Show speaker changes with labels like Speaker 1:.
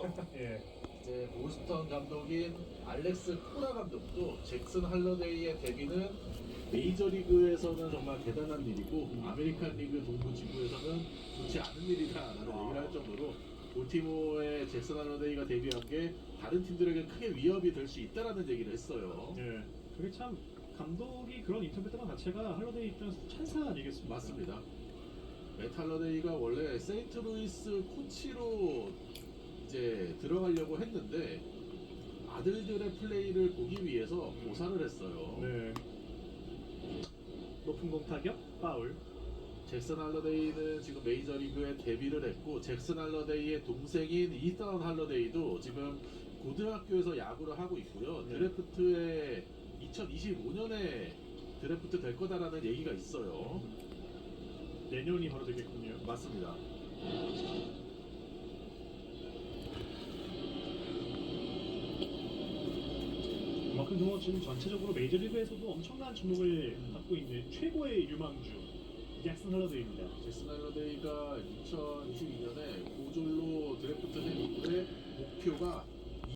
Speaker 1: 예.
Speaker 2: 이제 보스턴 감독인 알렉스 코라 감독도 잭슨 할러데이의 데뷔는 메이저리그에서는 정말 대단한 일이고 아메리칸 리그 동부 지구에서는 좋지 않은 일이다라는
Speaker 1: 아.
Speaker 2: 얘기를 할 정도로 볼티모어의 잭슨 할러데이가 데뷔한 게 다른 팀들에게 크게 위협이 될 수 있다라는 얘기를 했어요.
Speaker 1: 예. 그게 참 감독이 그런 인터뷰 것 자체가 할로데이 입장에서 찬사 아니겠습니까?
Speaker 2: 맞습니다. 맷 할러데이가 원래 세인트루이스 코치로 이제 들어가려고 했는데 아들들의 플레이를 보기 위해서 고사를 했어요.
Speaker 1: 네. 높은 공 타격 파울.
Speaker 2: 잭슨 할러데이는 지금 메이저리그에 데뷔를 했고 잭슨 할러데이의 동생인 이선 할러데이도 지금 고등학교에서 야구를 하고 있고요.
Speaker 1: 네.
Speaker 2: 드래프트에 2025년에 드래프트 될 거다라는 얘기가 있어요.
Speaker 1: 내년이 바로 되겠군요.
Speaker 2: 맞습니다.
Speaker 1: 그만큼 뭐 지금 전체적으로 메이저리그에서도 엄청난 주목을 받고 있는 최고의 유망주 잭슨 할러데이입니다.
Speaker 2: 잭슨 할러데이가 2022년에 고졸로 드래프트 된 이후에 목표가